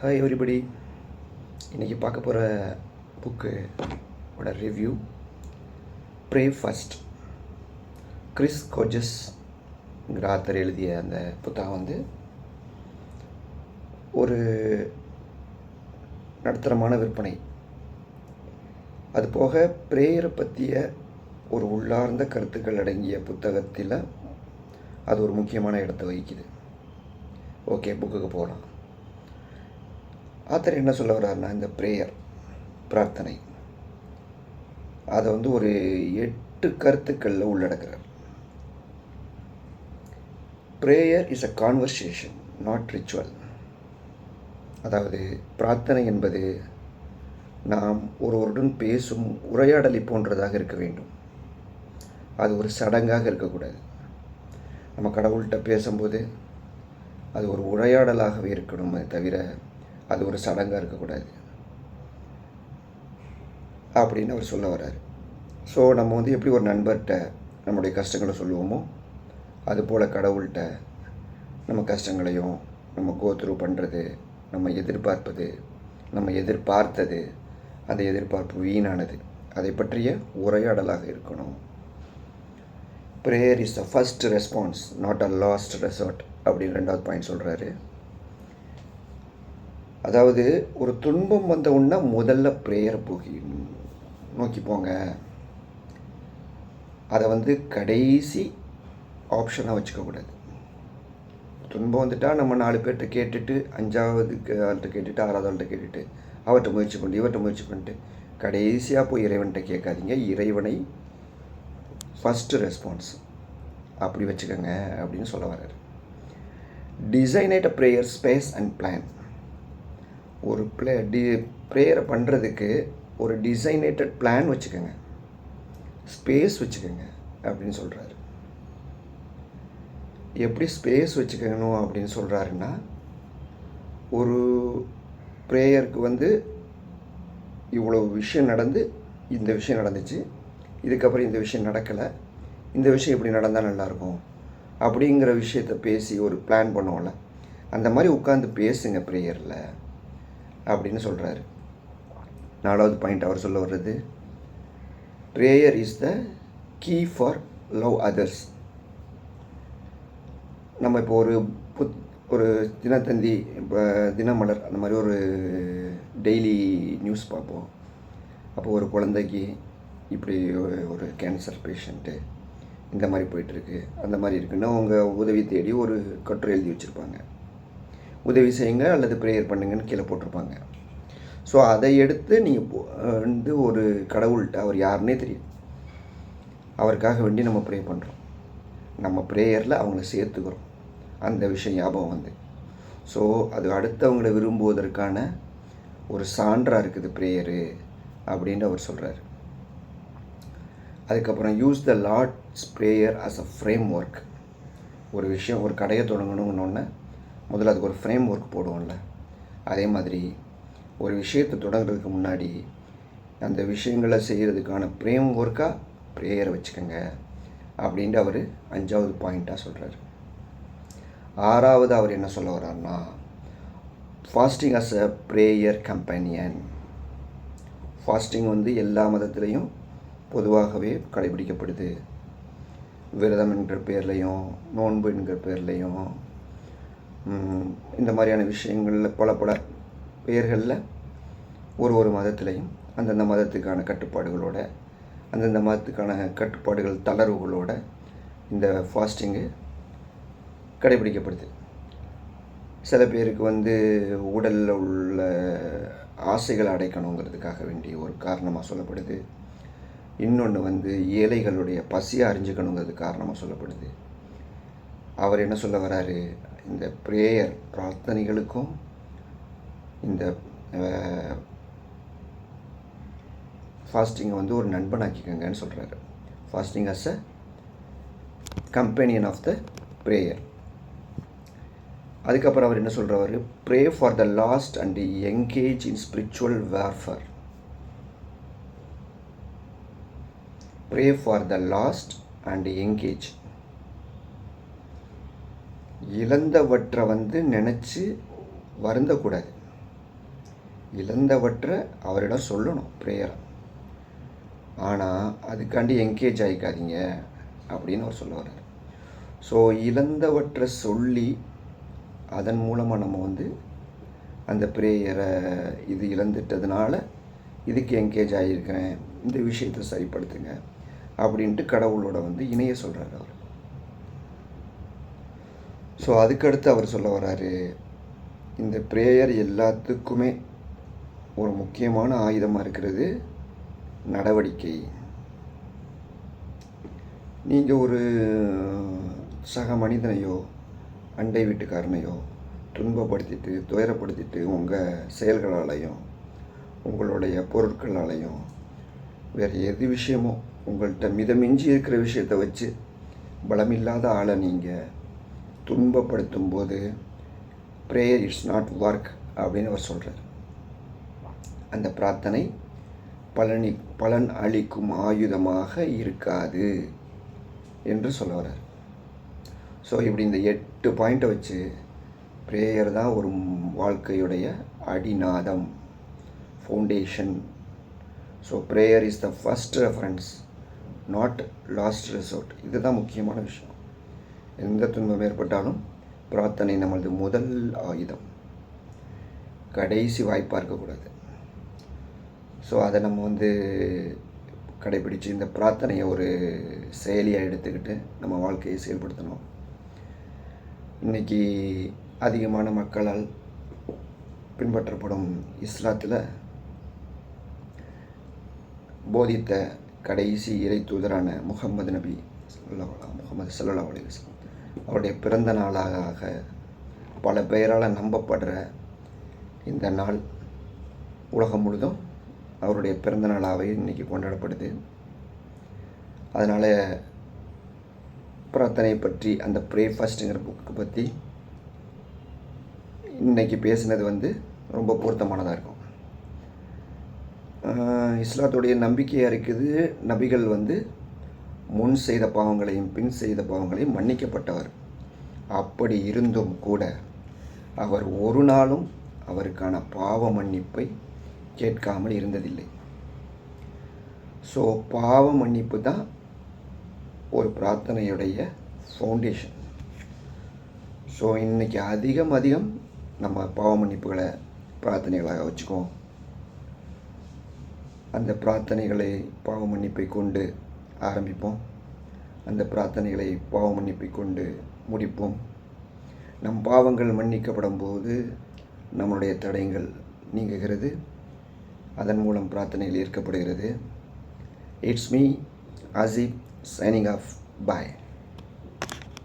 Hi everybody இன்றைக்கி பார்க்க போகிற புக்கு ஓட ரிவ்யூ ப்ரே ஃபஸ்ட் கிறிஸ் கோஜஸ்ங்கிற ஆத்தர் எழுதிய அந்த புத்தகம் வந்து ஒரு நடுத்தரமான விற்பனை. அது போக ப்ரேயரை பற்றிய ஒரு உள்ளார்ந்த கருத்துக்கள் அடங்கிய புத்தகத்தில் அது ஒரு முக்கியமான இடத்தை வகிக்குது. ஓகே புக்குக்கு போகலாம் ஆத்தர் என்ன சொல்ல வர்றாருன்னா இந்த ப்ரேயர் பிரார்த்தனை. அதை வந்து ஒரு எட்டு கருத்துக்களில் உள்ளடக்கிறார். Prayer is a conversation not ritual அதாவது பிரார்த்தனை என்பது நாம் ஒருவருடன் பேசும் உரையாடலை போன்றதாக இருக்க வேண்டும். அது ஒரு சடங்காக இருக்கக்கூடாது. நம்ம கடவுள்கிட்ட பேசும்போது அது ஒரு உரையாடலாகவே இருக்கணும் அது தவிர அது ஒரு சடங்காக இருக்கக்கூடாது. அப்படின்னு அவர் சொல்ல வர்றார். ஸோ நம்ம வந்து எப்படி ஒரு நண்பர்கிட்ட நம்முடைய கஷ்டங்களை சொல்லுவோமோ அதுபோல் கடவுள்கிட்ட நம்ம கஷ்டங்களையும் நம்ம கோத்ரூ பண்ணுறது நம்ம எதிர்பார்ப்பது நம்ம எதிர்பார்த்தது அந்த எதிர்பார்ப்பு வீணானது. அதை பற்றிய உரையாடலாக இருக்கணும். Prayer is the first response not a last resort அப்படின்னு ரெண்டாவது பாயிண்ட் சொல்கிறாரு அதாவது ஒரு துன்பம் வந்த உடனே முதல்ல ப்ரேயர் போகி. நோக்கி போங்க. அதை வந்து கடைசி ஆப்ஷனாக வச்சுக்கக்கூடாது துன்பம் வந்துட்டால் நம்ம நாலு பேர்கிட்ட கேட்டுட்டு அஞ்சாவது ஆள்கிட்ட கேட்டுட்டு ஆறாவது ஆள்கிட்ட கேட்டுட்டு அவர்கிட்ட முயற்சி பண்ணிட்டு இவர்கிட்ட முயற்சி பண்ணிட்டு கடைசியாக போய் இறைவன்கிட்ட கேட்காதீங்க. இறைவனை ஃபஸ்ட்டு ரெஸ்பான்ஸ் அப்படி வச்சுக்கோங்க அப்படின்னு சொல்ல வர்றாரு. Designate a prayer space and plan ஒரு ப்ளே டி ப்ரேயரை பண்ணுறதுக்கு ஒரு டிசைனேட்டட் பிளான் வச்சுக்கோங்க. ஸ்பேஸ் வச்சுக்கோங்க அப்படின்னு சொல்கிறாரு எப்படி ஸ்பேஸ் வச்சுக்கணும் அப்படின்னு சொல்கிறாருன்னா ஒரு ப்ரேயருக்கு வந்து இவ்வளோ விஷயம் நடந்து இந்த விஷயம் நடந்துச்சு இதுக்கப்புறம் இந்த விஷயம் நடக்கலை இந்த விஷயம் இப்படி நடந்தால் நல்லாயிருக்கும் அப்படிங்கிற விஷயத்த பேசி ஒரு பிளான் பண்ணுவோம்ல. அந்த மாதிரி உட்காந்து பேசுங்க ப்ரேயரில் அப்படின்னு சொல்கிறாரு நாலாவது பாயிண்ட் அவர் சொல்ல வர்றது prayer is the key for love others நம்ம இப்போ ஒரு புத் ஒரு தினத்தந்தி இப்போ தினமலர் அந்த மாதிரி ஒரு டெய்லி நியூஸ் பார்ப்போம். அப்போ ஒரு குழந்தைக்கு இப்படி ஒரு கேன்சர் பேஷண்ட்டு இந்த மாதிரி போயிட்டுருக்கு அந்த மாதிரி இருக்குன்னா அவங்க உதவி தேடி ஒரு கட்டுரை எழுதி வச்சுருப்பாங்க. உதவி செய்யுங்க அல்லது ப்ரேயர் பண்ணுங்கன்னு கீழே போட்டிருப்பாங்க. ஸோ அதை எடுத்து நீங்கள் வந்து ஒரு கடவுள்கிட்ட அவர் யாருன்னே தெரியும் அவருக்காக வேண்டி நம்ம ப்ரே பண்ணுறோம் நம்ம ப்ரேயரில் அவங்கள சேர்த்துக்கிறோம். அந்த விஷயம் ஞாபகம் வந்து. ஸோ அது அடுத்தவங்களை விரும்புவதற்கான ஒரு சான்றாக இருக்குது ப்ரேயரு அப்படின்னு அவர் சொல்கிறார் அதுக்கப்புறம் use the Lord's prayer as a framework ஒரு விஷயம் ஒரு கடையை தொடங்கணுன்னொன்னே முதல்ல அதுக்கு ஒரு ஃப்ரேம் ஒர்க் போடுவோம்ல. அதே மாதிரி ஒரு விஷயத்தை தொடங்குறதுக்கு முன்னாடி அந்த விஷயங்களை செய்கிறதுக்கான ஃப்ரேம் ஒர்க்காக ப்ரேயரை வச்சுக்கோங்க அப்படின்ட்டு அவர் அஞ்சாவது பாயிண்ட்டாக சொல்கிறார் ஆறாவது அவர் என்ன சொல்ல வர்றாருன்னா fasting as a prayer companion fasting வந்து எல்லா மதத்துலேயும் பொதுவாகவே கடைபிடிக்கப்படுது. விரதம் என்கிற பேர்லேயும் நோன்பு என்கிற பேர்லேயும் இந்த மாதிரியான விஷயங்களில் பல பல பெயர்களில் ஒரு ஒரு மதத்துலேயும் அந்தந்த மதத்துக்கான கட்டுப்பாடுகளோட அந்தந்த மதத்துக்கான கட்டுப்பாடுகள் தளர்வுகளோட இந்த ஃபாஸ்டிங்கு கடைபிடிக்கப்படுது. சில பேருக்கு வந்து உடலில் உள்ள ஆசைகளை அடைக்கணுங்கிறதுக்காக வேண்டிய ஒரு காரணமாக சொல்லப்படுது. இன்னொன்று வந்து ஏழைகளுடைய பசியை அறிஞ்சுக்கணுங்கிறது காரணமாக சொல்லப்படுது. அவர் என்ன சொல்ல வராரு? இந்த ப்ரேயர் பிரார்த்தனைகளுக்கும் இந்த ஃபாஸ்டிங்கை வந்து ஒரு நண்பனாக்கிக்கங்கன்னு சொல்கிறாரு fasting as a companion of the prayer அதுக்கப்புறம் அவர் என்ன சொல்கிறவர் pray for the lost and engage in spiritual warfare pray for the lost and engage இழந்தவற்றை வந்து நினச்சி வருந்தக்கூடாது. இழந்தவற்றை அவரிடம் சொல்லணும் ப்ரேயராக ஆனால் அதுக்காண்டி என்கேஜ் ஆகிக்காதீங்க அப்படின்னு அவர் சொல்ல வர்றார். ஸோ இழந்தவற்றை சொல்லி அதன் மூலமாக நம்ம வந்து அந்த ப்ரேயரை இது இழந்துட்டதுனால இதுக்கு என்கேஜ் ஆகியிருக்கிறேன் இந்த விஷயத்தை சரிப்படுத்துங்க அப்படின்ட்டு கடவுளோட வந்து இணைய சொல்கிறார் அவர். ஸோ அதுக்கடுத்து அவர் சொல்ல வராரு இந்த ப்ரேயர் எல்லாத்துக்குமே ஒரு முக்கியமான ஆயுதமாக இருக்கிறது நடவடிக்கை. நீங்கள் ஒரு சக மனிதனையோ அண்டை வீட்டுக்காரனையோ துன்பப்படுத்திட்டு துயரப்படுத்திட்டு உங்கள் செயல்களாலையும் உங்களுடைய பொருட்களாலையும் வேறு எது விஷயமோ உங்கள்கிட்ட மிதமிஞ்சி இருக்கிற விஷயத்தை வச்சு பலமில்லாத ஆளை நீங்கள் துன்பப்படுத்தும் போது ப்ரேயர் இட்ஸ் நாட் ஒர்க் அப்படின்னு அவர் சொல்கிறார் அந்த பிரார்த்தனை பலனி பலன் அளிக்கும் ஆயுதமாக இருக்காது என்று சொல்ல வர்றார். ஸோ இப்படி இந்த எட்டு பாயிண்ட்டை வச்சு ப்ரேயர் தான் ஒரு வாழ்க்கையுடைய அடிநாதம் foundation so prayer is the first reference not last resort இதுதான் முக்கியமான விஷயம். எந்த துன்பம் ஏற்பட்டாலும் பிரார்த்தனை நம்மளது முதல் ஆயுதம். கடைசி வாய்ப்பாக இருக்கக்கூடாது ஸோ அதை நம்ம வந்து கடைபிடித்து இந்த பிரார்த்தனையை ஒரு செயலியாக எடுத்துக்கிட்டு நம்ம வாழ்க்கையை செயல்படுத்தணும். இன்றைக்கி அதிகமான மக்களால் பின்பற்றப்படும் இஸ்லாத்தில் போதித்த கடைசி இறை தூதரான முகமது நபி சொல்லலாம் முகமது சல்லா அலிஸ்லாம் அவருடைய பிறந்த நாளாக பல பெயரால் நம்பப்படுற இந்த நாள் உலகம் முழுதும் அவருடைய பிறந்த நாளாகவே இன்றைக்கி கொண்டாடப்படுது. அதனால் பிரார்த்தனை பற்றி அந்த பிரேக்ஃபாஸ்ட்டுங்கிற புக்கு பற்றி இன்றைக்கி பேசுனது வந்து ரொம்ப பொருத்தமானதாக இருக்கும். இஸ்லாத்துடைய நம்பிக்கையாக இருக்குது நபிகள் வந்து முன் செய்த பாவங்களையும் பின் செய்த பாவங்களையும் மன்னிக்கப்பட்டவர். அப்படி இருந்தும் கூட அவர் ஒரு நாளும் அவருக்கான பாவ மன்னிப்பை கேட்காமல் இருந்ததில்லை. ஸோ பாவ மன்னிப்பு தான் ஒரு பிரார்த்தனையுடைய ஃபவுண்டேஷன் ஸோ இன்றைக்கி அதிகம் அதிகம் நம்ம பாவ மன்னிப்புகளை பிரார்த்தனைகளாக வச்சுக்குவோம். அந்த பிரார்த்தனைகளை பாவ மன்னிப்பை கொண்டு ஆரம்பிப்போம். அந்த பிரார்த்தனைகளை பாவம் மன்னிப்பை கொண்டு முடிப்போம். நம் பாவங்கள் மன்னிக்கப்படும் போது நம்மளுடைய தடயங்கள் நீங்குகிறது. அதன் மூலம் பிரார்த்தனைகள் ஏற்கப்படுகிறது it's me Asif signing off bye